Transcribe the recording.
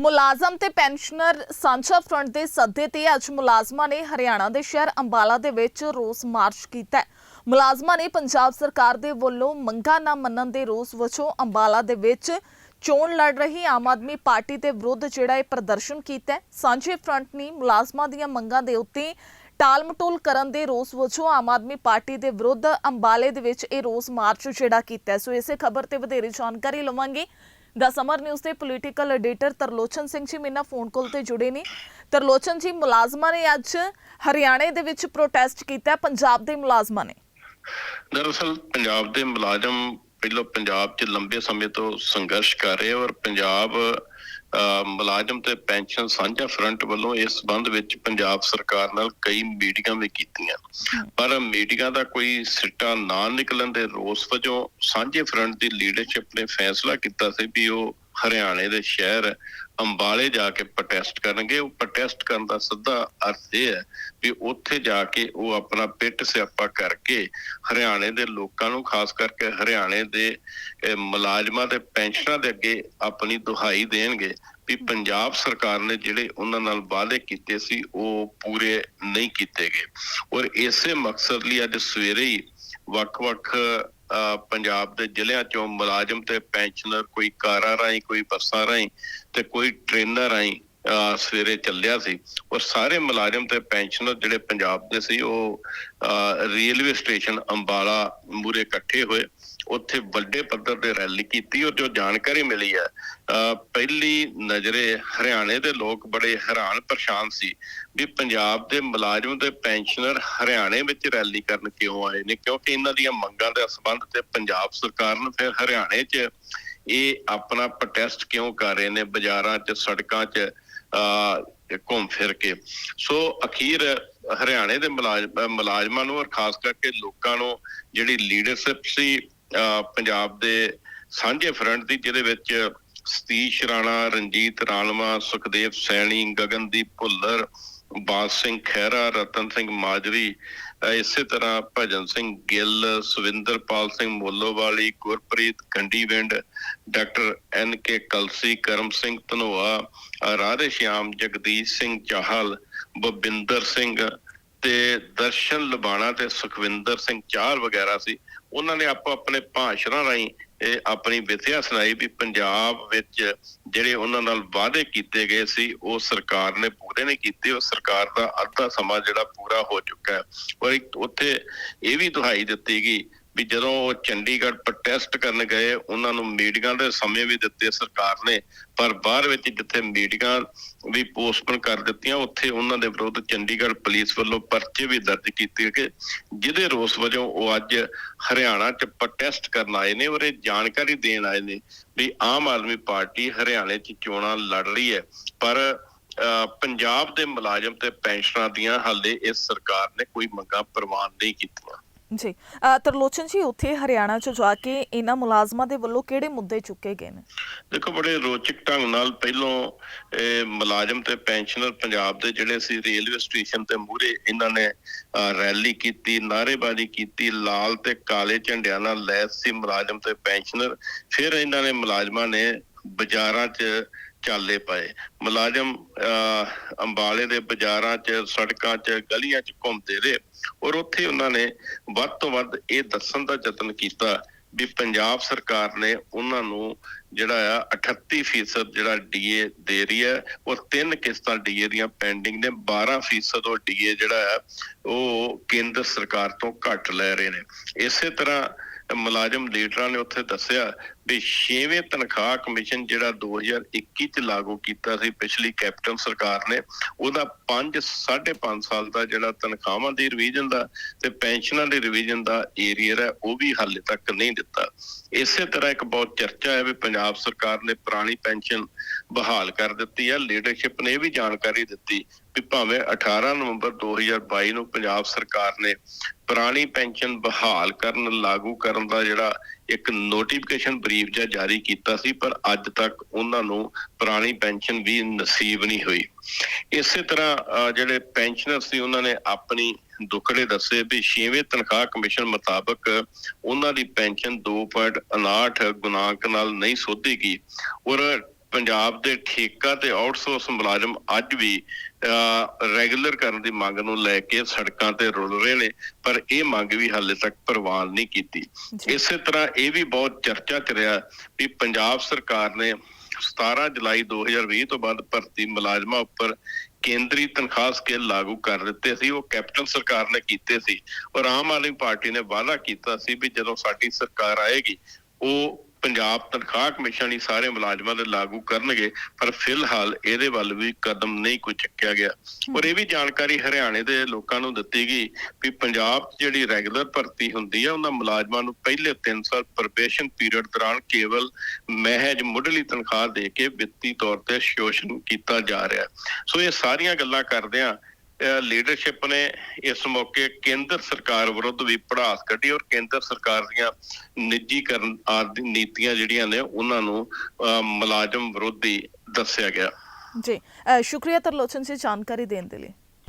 ਮੁਲਾਜ਼ਮ ਤੇ ਪੈਨਸ਼ਨਰ ਸਾਂਝਾ ਫਰੰਟ ਦੇ ਸੱਦੇ ਤੇ ਅੱਜ ਮੁਲਾਜ਼ਮਾਂ ਨੇ ਹਰਿਆਣਾ ਦੇ ਸ਼ਹਿਰ ਅੰਬਾਲਾ ਦੇ ਵਿੱਚ ਰੋਸ ਮਾਰਚ ਕੀਤਾ ਮੁਲਾਜ਼ਮਾਂ ਨੇ ਪੰਜਾਬ ਸਰਕਾਰ ਦੇ ਵੱਲੋਂ ਮੰਗਾਂ ਨਾ ਮੰਨਣ ਦੇ ਰੋਸ ਵਜੋਂ ਅੰਬਾਲਾ ਦੇ ਵਿੱਚ ਚੋਣ ਲੜ ਰਹੀ ਆਮ ਆਦਮੀ ਪਾਰਟੀ ਦੇ ਵਿਰੁੱਧ ਜਿਹੜਾ ਇਹ ਪ੍ਰਦਰਸ਼ਨ ਕੀਤਾ ਸਾਂਝੇ ਫਰੰਟ ਨੇ ਮੁਲਾਜ਼ਮਾਂ ਦੀਆਂ ਮੰਗਾਂ ਦੇ ਉੱਤੇ ਟਾਲ-ਮਟੋਲ ਕਰਨ ਦੇ ਰੋਸ ਵਜੋਂ ਆਮ ਆਦਮੀ ਪਾਰਟੀ ਦੇ ਵਿਰੁੱਧ ਅੰਬਾਲੇ ਦੇ ਵਿੱਚ ਇਹ ਰੋਸ ਮਾਰਚ ਜਿਹੜਾ ਕੀਤਾ ਸੋ ਇਸੇ ਖਬਰ ਤੇ ਵਧੇਰੇ ਜਾਣਕਾਰੀ ਲਵਾਂਗੇ। ਦਾ ਸਮਰ ਨਿਊਜ਼ ਦੇ ਪੋਲੀਟੀਕਲ ਐਡੀਟਰ ਤਰਲੋਚਨ ਸਿੰਘ ਜੀ ਮੇਰੇ ਨਾਲ ਫੋਨ ਕਾਲ ਤੇ ਜੁੜੇ ਨੇ। ਤਰਲੋਚਨ ਜੀ, ਮੁਲਾਜ਼ਮਾਂ ਨੇ ਅੱਜ ਹਰਿਆਣੇ ਦੇ ਵਿੱਚ ਪ੍ਰੋਟੈਸਟ ਕੀਤਾ, ਪੰਜਾਬ ਦੇ ਮੁਲਾਜ਼ਮਾਂ ਨੇ। ਦਰਅਸਲ ਪੰਜਾਬ ਦੇ ਮੁਲਾਜ਼ਮ ਪਹਿਲਾਂ ਪੰਜਾਬ 'ਚ ਲੰਬੇ ਸਮੇਂ ਤੋਂ ਸੰਘਰਸ਼ ਕਰ ਰਹੇ ਔਰ ਪੰਜਾਬ ਮੁਲਾਜ਼ਮ ਤੇ ਪੈਨਸ਼ਨ ਸਾਂਝਾ ਫਰੰਟ ਵੱਲੋਂ ਇਸ ਸੰਬੰਧ ਵਿੱਚ ਪੰਜਾਬ ਸਰਕਾਰ ਨਾਲ ਕਈ ਮੀਟਿੰਗਾਂ ਵੀ ਕੀਤੀਆਂ। ਪਰ ਮੀਟਿੰਗਾਂ ਦਾ ਕੋਈ ਸਿੱਟਾ ਨਾ ਨਿਕਲਣ ਦੇ ਰੋਸ ਵਜੋਂ ਸਾਂਝੇ ਫਰੰਟ ਦੀ ਲੀਡਰਸ਼ਿਪ ਨੇ ਫੈਸਲਾ ਕੀਤਾ ਸੀ ਵੀ ਉਹ ਹਰਿਆਣੇ ਦੇ ਸ਼ਹਿਰ ਅੰਬਾਲੇ ਜਾ ਕੇ ਪ੍ਰੋਟੈਸਟ ਕਰਨਗੇ। ਉਹ ਪ੍ਰੋਟੈਸਟ ਕਰਨ ਦਾ ਸਿੱਧਾ ਅਰਥ ਇਹ ਹੈ ਵੀ ਉੱਥੇ ਜਾ ਕੇ ਉਹ ਆਪਣਾ ਪਿੱਟ ਸਿਆਪਾ ਕਰਕੇ ਹਰਿਆਣੇ ਦੇ ਲੋਕਾਂ ਨੂੰ ਖਾਸ ਕਰਕੇ ਹਰਿਆਣੇ ਦੇ ਮੁਲਾਜ਼ਮਾਂ ਤੇ ਪੈਨਸ਼ਨਰਾਂ ਦੇ ਅੱਗੇ ਆਪਣੀ ਦੁਹਾਈ ਦੇਣਗੇ ਵੀ ਪੰਜਾਬ ਸਰਕਾਰ ਨੇ ਜਿਹੜੇ ਉਹਨਾਂ ਨਾਲ ਵਾਅਦੇ ਕੀਤੇ ਸੀ ਉਹ ਪੂਰੇ ਨਹੀਂ ਕੀਤੇ ਗਏ। ਔਰ ਇਸੇ ਮਕਸਦ ਲਈ ਅੱਜ ਸਵੇਰੇ ਹੀ ਵੱਖ-ਵੱਖ ਪੰਜਾਬ ਦੇ ਜ਼ਿਲ੍ਹਿਆਂ ਚੋਂ ਮੁਲਾਜ਼ਮ ਤੇ ਪੈਨਸ਼ਨਰ ਕੋਈ ਕਾਰਾਂ ਰਾਹੀਂ ਕੋਈ ਬੱਸਾਂ ਰਾਹੀਂ ਤੇ ਕੋਈ ਟ੍ਰੇਨਾਂ ਰਾਹੀਂ ਅਹ, ਸਵੇਰੇ ਚੱਲਿਆ ਸੀ ਔਰ ਸਾਰੇ ਮੁਲਾਜ਼ਮ ਤੇ ਪੈਨਸ਼ਨਰ ਜਿਹੜੇ ਪੰਜਾਬ ਦੇ ਸੀ ਉਹ ਅਹ, ਰੇਲਵੇ ਸਟੇਸ਼ਨ ਅੰਬਾਲਾ ਮੂਰੇ ਇਕੱਠੇ ਹੋਏ ਉੱਥੇ ਵੱਡੇ ਪੱਧਰ ਤੇ ਰੈਲੀ ਕੀਤੀ ਔਰ ਜੋ ਜਾਣਕਾਰੀ ਮਿਲੀ ਹੈ। ਅਹ, ਪਹਿਲੀ ਨਜ਼ਰੇ ਹਰਿਆਣੇ ਦੇ ਲੋਕ ਬੜੇ ਹੈਰਾਨ ਪਰੇਸ਼ਾਨ ਸੀ ਵੀ ਪੰਜਾਬ ਦੇ ਮੁਲਾਜ਼ਮ ਤੇ ਪੈਨਸ਼ਨਰ ਹਰਿਆਣੇ ਵਿੱਚ ਰੈਲੀ ਕਰਨ ਕਿਉਂ ਆਏ ਨੇ? ਕਿਉਂਕਿ ਇਹਨਾਂ ਦੀਆਂ ਮੰਗਾਂ ਦੇ ਸੰਬੰਧ ਤੇ ਪੰਜਾਬ ਸਰਕਾਰ ਨੂੰ ਫਿਰ ਹਰਿਆਣੇ 'ਚ ਇਹ ਆਪਣਾ ਪ੍ਰੋਟੈਸਟ ਕਿਉਂ ਕਰ ਰਹੇ ਨੇ? ਬਾਜ਼ਾਰਾਂ 'ਚ ਸੜਕਾਂ 'ਚ ਅਹ ਘੁੰਮ ਫਿਰ ਕੇ। ਸੋ ਅਖੀਰ ਹਰਿਆਣੇ ਦੇ ਮੁਲਾਜ਼ਮ ਮੁਲਾਜ਼ਮਾਂ ਨੂੰ ਔਰ ਖਾਸ ਕਰਕੇ ਲੋਕਾਂ ਨੂੰ ਜਿਹੜੀ ਲੀਡਰਸ਼ਿਪ ਸੀ ਪੰਜਾਬ ਦੇ ਸਾਂਝੇ ਫਰੰਟ ਦੀ, ਜਿਹਦੇ ਵਿੱਚ ਸਤੀਸ਼ ਰਾਣਾ, ਰਣਜੀਤ ਰਾਣਵਾ ਸੁਖਦੇਵ ਸੈਣੀ, ਗਗਨਦੀਪ ਭੁੱਲਰ ਬਾਦ ਸਿੰਘ ਖਹਿਰਾ, ਰਤਨ ਸਿੰਘ ਮਾਜਰੀ ਇਸੇ ਤਰ੍ਹਾਂ Bhajan Singh Gill, Suvinderpal Singh Molowali, Gurpreet Gandiwind doctor N K Kalsi, Karam Singh Dhanoa, ਅਹ ਰਾਧੇ ਸ਼ਿਆਮ, ਜਗਦੀਸ਼ ਸਿੰਘ ਚਾਹਲ, ਬਬਿੰਦਰ ਸਿੰਘ ਤੇ ਦਰਸ਼ਨ ਲਬਾਣਾ ਤੇ ਸੁਖਵਿੰਦਰ ਸਿੰਘ ਚਾਹਲ ਵਗੈਰਾ ਸੀ। ਉਹਨਾਂ ਨੇ ਆਪੋ ਆਪਣੇ ਭਾਸ਼ਣਾਂ ਰਾਹੀਂ ਆਪਣੀ ਵਿਥਿਆ ਸੁਣਾਈ ਵੀ ਪੰਜਾਬ ਵਿੱਚ ਜਿਹੜੇ ਉਹਨਾਂ ਨਾਲ ਵਾਅਦੇ ਕੀਤੇ ਗਏ ਸੀ, ਉਹ ਸਰਕਾਰ ਨੇ ਪੂਰੇ ਨਹੀਂ ਕੀਤੇ। ਉਹ ਸਰਕਾਰ ਦਾ ਅੱਧਾ ਸਮਾਂ ਜਿਹੜਾ ਪੂਰਾ ਹੋ ਚੁੱਕਾ ਹੈ। ਔਰ ਇੱਕ ਉੱਥੇ ਇਹ ਵੀ ਦੁਹਾਈ ਦਿੱਤੀ ਗਈ ਵੀ ਜਦੋਂ ਉਹ ਚੰਡੀਗੜ੍ਹ ਪ੍ਰੋਟੈਸਟ ਕਰਨ ਗਏ ਉਹਨਾਂ ਨੂੰ ਮੀਟਿੰਗਾਂ ਦੇ ਸਮੇਂ ਵੀ ਦਿੱਤੇ ਸਰਕਾਰ ਨੇ ਪਰ ਬਾਹਰ ਵਿੱਚ ਜਿੱਥੇ ਮੀਟਿੰਗਾਂ ਵੀ ਪੋਸਟਪੋਨ ਕਰ ਦਿੱਤੀਆਂ ਉੱਥੇ ਉਹਨਾਂ ਦੇ ਵਿਰੁੱਧ ਚੰਡੀਗੜ੍ਹ ਪੁਲਿਸ ਵੱਲੋਂ ਪਰਚੇ ਵੀ ਦਰਜ ਕੀਤੇ ਗਏ ਜਿਹਦੇ ਰੋਸ ਵਜੋਂ ਉਹ ਅੱਜ ਹਰਿਆਣਾ 'ਚ ਪ੍ਰੋਟੈਸਟ ਕਰਨ ਆਏ ਨੇ ਔਰ ਇਹ ਜਾਣਕਾਰੀ ਦੇਣ ਆਏ ਨੇ ਵੀ ਆਮ ਆਦਮੀ ਪਾਰਟੀ ਹਰਿਆਣੇ 'ਚ ਚੋਣਾਂ ਲੜ ਰਹੀ ਹੈ ਪਰ ਅਹ, ਪੰਜਾਬ ਦੇ ਮੁਲਾਜ਼ਮ ਤੇ ਪੈਨਸ਼ਨਰਾਂ ਦੀਆਂ ਹਾਲੇ ਇਸ ਸਰਕਾਰ ਨੇ ਕੋਈ ਮੰਗਾਂ ਪ੍ਰਵਾਨ ਨਹੀਂ ਕੀਤੀਆਂ। ਜੀ ਅ, ਤਰਲੋਚਨ ਜੀ ਉੱਥੇ ਹਰਿਆਣਾ 'ਚ ਜਾ ਕੇ ਇਹਨਾਂ ਮੁਲਾਜ਼ਮਾਂ ਦੇ ਵੱਲੋਂ ਕਿਹੜੇ ਮੁੱਦੇ ਚੁੱਕੇ ਗਏ ਨੇ? ਦੇਖੋ ਬੜੇ ਰੋਚਕ ਢੰਗ ਨਾਲ ਪਹਿਲੋਂ ਇਹ ਮੁਲਾਜ਼ਮ ਤੇ ਪੈਨਸ਼ਨਰ ਪੰਜਾਬ ਦੇ ਜਿਹੜੇ ਸੀ ਰੇਲਵੇ ਸਟੇਸ਼ਨ ਤੇ ਮੂਹਰੇ ਇਹਨਾਂ ਨੇ ਅਹ, ਰੈਲੀ ਕੀਤੀ ਨਾਅਰੇਬਾਜ਼ੀ ਕੀਤੀ ਲਾਲ ਤੇ ਕਾਲੇ ਝੰਡਿਆਂ ਨਾਲ ਲੈਸ ਸੀ ਮੁਲਾਜ਼ਮ ਤੇ ਪੈਨਸ਼ਨਰ। ਫਿਰ ਇਹਨਾਂ ਨੇ ਮੁਲਾਜ਼ਮਾਂ ਨੇ ਬਾਜ਼ਾਰਾਂ 'ਚ ਚਾਲੇ ਪਏ। ਮੁਲਾਜ਼ਮ ਅੰਬਾਲੇ ਦੇ ਬਾਜ਼ਾਰਾਂ 'ਚ, ਸੜਕਾਂ 'ਚ, ਗਲੀਆਂ 'ਚ ਘੁੰਮਦੇ ਰਹੇ ਔਰ ਉੱਥੇ ਉਹਨਾਂ ਨੇ ਵੱਧ ਤੋਂ ਵੱਧ ਇਹ ਦੱਸਣ ਦਾ ਯਤਨ ਕੀਤਾ ਵੀ ਪੰਜਾਬ ਸਰਕਾਰ ਨੇ ਉਹਨਾਂ ਨੂੰ ਜਿਹੜਾ ਆ 38% ਜਿਹੜਾ ਡੀਏ ਦੇ ਰਹੀ ਹੈ ਉਹ ਤਿੰਨ ਕਿਸ਼ਤਾਂ ਡੀਏ ਦੀਆਂ ਪੈਂਡਿੰਗ ਨੇ 12% ਉਹ ਡੀਏ ਜਿਹੜਾ ਆ ਉਹ ਕੇਂਦਰ ਸਰਕਾਰ ਤੋਂ ਘੱਟ ਲੈ ਰਹੇ ਨੇ। ਇਸੇ ਤਰ੍ਹਾਂ ਮੁਲਾਜ਼ਮ ਲੀਡਰਾਂ ਨੇ ਉੱਥੇ ਦੱਸਿਆ ਵੀ ਛੇਵੇਂ ਤਨਖਾਹ ਕਮਿਸ਼ਨ ਜਿਹੜਾ 2021 ਚ ਲਾਗੂ ਕੀਤਾ ਸੀ ਪਿਛਲੀ ਕੈਪਟਨ ਸਰਕਾਰ ਨੇ, ਉਹਦਾ 5 5.5 ਸਾਲ ਦਾ ਜਿਹੜਾ ਤਨਖਾਹਾਂ ਦੀ ਰਿਵੀਜ਼ਨ ਦਾ ਤੇ ਪੈਨਸ਼ਨਾਂ ਦੀ ਰਿਵੀਜ਼ਨ ਦਾ ਏਰੀਅਰ ਹੈ, ਉਹ ਵੀ ਹਾਲੇ ਤੱਕ ਨਹੀਂ ਦਿੱਤਾ। ਇਸੇ ਤਰ੍ਹਾਂ ਇੱਕ ਬਹੁਤ ਚਰਚਾ ਹੈ ਵੀ ਪੰਜਾਬ ਸਰਕਾਰ ਨੇ ਪੁਰਾਣੀ ਪੈਨਸ਼ਨ ਬਹਾਲ ਕਰ ਦਿੱਤੀ ਹੈ ਲੀਡਰਸ਼ਿਪ ਨੇ ਇਹ ਵੀ ਜਾਣਕਾਰੀ ਦਿੱਤੀ ਵੀ ਭਾਵੇਂ 18 ਨਵੰਬਰ 2022 ਨੂੰ ਪੰਜਾਬ ਸਰਕਾਰ ਨੇ ਪੁਰਾਣੀ ਪੈਨਸ਼ਨ ਬਹਾਲ ਕਰਨ, ਲਾਗੂ ਕਰਨ ਦਾ ਜਿਹੜਾ ਇੱਕ ਨੋਟੀਫਿਕੇਸ਼ਨ ਬਰੀਫ ਜਿਹਾ ਜਾਰੀ ਕੀਤਾ ਸੀ, ਪਰ ਅੱਜ ਤੱਕ ਉਹਨਾਂ ਨੂੰ ਪੁਰਾਣੀ ਪੈਨਸ਼ਨ ਵੀ ਨਸੀਬ ਨਹੀਂ ਹੋਈ। ਇਸੇ ਤਰ੍ਹਾਂ ਜਿਹੜੇ ਪੈਨਸ਼ਨਰ ਸੀ, ਉਹਨਾਂ ਨੇ ਆਪਣੀ ਦੁੱਖੜੇ ਦੱਸੇ ਵੀ 6ਵੇਂ ਤਨਖਾਹ ਕਮਿਸ਼ਨ ਮੁਤਾਬਕ ਉਹਨਾਂ ਦੀ ਪੈਨਸ਼ਨ 2.59 ਗੁਣਾਂਕ ਨਾਲ ਨਹੀਂ ਸੋਧੇਗੀ ਔਰ ਪੰਜਾਬ ਦੇ ਠੇਕਾ ਤੇ ਆਊਟਸੋਰਸ ਮੁਲਾਜ਼ਮ ਅੱਜ ਵੀ ਰੈਗੂਲਰ ਕਰਨ ਦੀ ਮੰਗ ਨੂੰ ਲੈ ਕੇ ਸੜਕਾਂ ਤੇ ਰੁਲ ਰਹੇ ਨੇ ਪਰ ਇਹ ਮੰਗ ਵੀ ਹਾਲੇ ਤੱਕ ਪ੍ਰਵਾਨ ਨਹੀਂ ਕੀਤੀ। ਇਸੇ ਤਰ੍ਹਾਂ ਇਹ ਵੀ ਬਹੁਤ ਚਰਚਾ ਰਿਹਾ ਵੀ ਪੰਜਾਬ ਸਰਕਾਰ ਨੇ 17 ਜੁਲਾਈ 2020 ਤੋਂ ਬਾਅਦ ਭਰਤੀ ਮੁਲਾਜ਼ਮਾਂ ਉੱਪਰ ਕੇਂਦਰੀ ਤਨਖਾਹ ਸਕੇਲ ਲਾਗੂ ਕਰ ਦਿੱਤੇ ਸੀ ਉਹ ਕੈਪਟਨ ਸਰਕਾਰ ਨੇ ਕੀਤੇ ਸੀ। ਔਰ ਆਮ ਆਦਮੀ ਪਾਰਟੀ ਨੇ ਵਾਅਦਾ ਕੀਤਾ ਸੀ ਵੀ ਜਦੋਂ ਸਾਡੀ ਸਰਕਾਰ ਆਏਗੀ ਉਹ ਪੰਜਾਬ ਤਨਖਾਹ ਕਮਿਸ਼ਨ ਹੀ ਸਾਰੇ ਮੁਲਾਜ਼ਮਾਂ ਦੇ ਲਾਗੂ ਕਰਨਗੇ ਪਰ ਫਿਲਹਾਲ ਇਹਦੇ ਵੱਲ ਵੀ ਕਦਮ ਨਹੀਂ ਕੋਈ ਚੁੱਕਿਆ ਗਿਆ ਔਰ ਇਹ ਵੀ ਜਾਣਕਾਰੀ ਹਰਿਆਣੇ ਦੇ ਲੋਕਾਂ ਨੂੰ ਦਿੱਤੀ ਗਈ ਵੀ ਪੰਜਾਬ 'ਚ ਜਿਹੜੀ ਰੈਗੂਲਰ ਭਰਤੀ ਹੁੰਦੀ ਹੈ ਉਹਨਾਂ ਮੁਲਾਜ਼ਮਾਂ ਨੂੰ ਪਹਿਲੇ 3 ਸਾਲ ਪ੍ਰੋਬੇਸ਼ਨ ਪੀਰੀਅਡ ਦੌਰਾਨ ਕੇਵਲ ਮਹਿਜ ਮੁੱਢਲੀ ਤਨਖਾਹ ਦੇ ਕੇ ਵਿੱਤੀ ਤੌਰ ਤੇ ਸ਼ੋਸ਼ਣ ਕੀਤਾ ਜਾ ਰਿਹਾ। ਸੋ ਇਹ ਸਾਰੀਆਂ ਗੱਲਾਂ ਕਰਦਿਆਂ ਲੀਡਰਸ਼ਿਪ ਨੇ ਇਸ ਮੌਕੇ ਕੇਂਦਰ ਸਰਕਾਰ ਵਿਰੁੱਧ ਵੀ ਪੜਾਸ ਕੱਢੀ ਔਰ ਕੇਂਦਰ ਸਰਕਾਰ ਦੀਆਂ ਨਿੱਜੀਕਰਨ ਆਦਿ ਨੀਤੀਆਂ ਜਿਹੜੀਆਂ ਨੇ ਉਹਨਾਂ ਨੂੰ ਅਹ, ਮੁਲਾਜ਼ਮ ਵਿਰੋਧੀ ਦੱਸਿਆ ਗਿਆ। ਜੀ ਅ, ਸ਼ੁਕਰੀਆ ਤਰਲੋਚਨ ਜੀ ਜਾਣਕਾਰੀ ਦੇਣ ਦੇ ਲਈ।